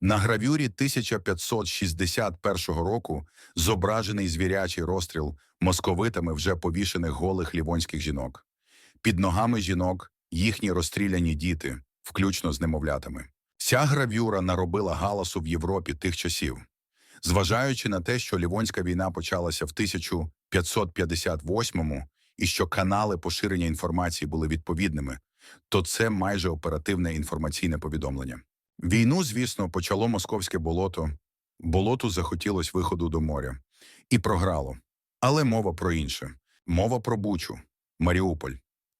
На гравюрі 1561 року зображений звірячий розстріл московитами вже повішених голих лівонських жінок. Під ногами жінок їхні розстріляні діти, включно з немовлятами. Ця гравюра наробила галасу в Європі тих часів. Зважаючи на те, що Лівонська війна почалася в 1558-му і що канали поширення інформації були відповідними, то це майже оперативне інформаційне повідомлення. Війну, звісно, почало московське болото. Болоту захотілось виходу до моря. І програло. Але мова про інше. Мова про Бучу, Маріуполь,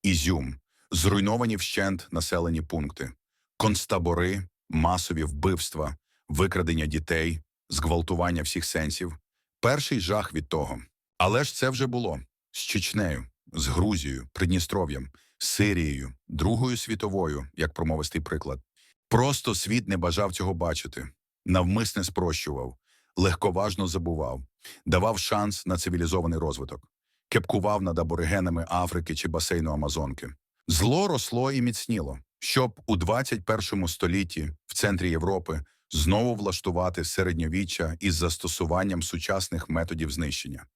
Ізюм, зруйновані вщент населені пункти, концтабори, масові вбивства, викрадення дітей, зґвалтування всіх сенсів. Перший жах від того. Але ж це вже було з Чечнею, з Грузією, Придністров'ям, Сирією, Другою світовою, як промовистий приклад. Просто світ не бажав цього бачити, навмисне спрощував, легковажно забував, давав шанс на цивілізований розвиток, кепкував над аборигенами Африки чи басейну Амазонки. Зло росло і міцніло, щоб у 21 столітті в центрі Європи знову влаштувати середньовіччя із застосуванням сучасних методів знищення.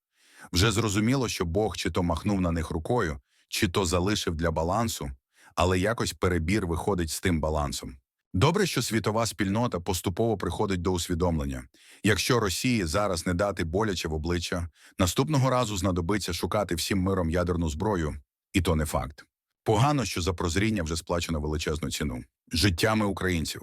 Вже зрозуміло, що Бог чи то махнув на них рукою, чи то залишив для балансу, але якось перебір виходить з тим балансом. Добре, що світова спільнота поступово приходить до усвідомлення. Якщо Росії зараз не дати боляче в обличчя, наступного разу знадобиться шукати всім миром ядерну зброю, і то не факт. Погано, що за прозріння вже сплачено величезну ціну життями українців.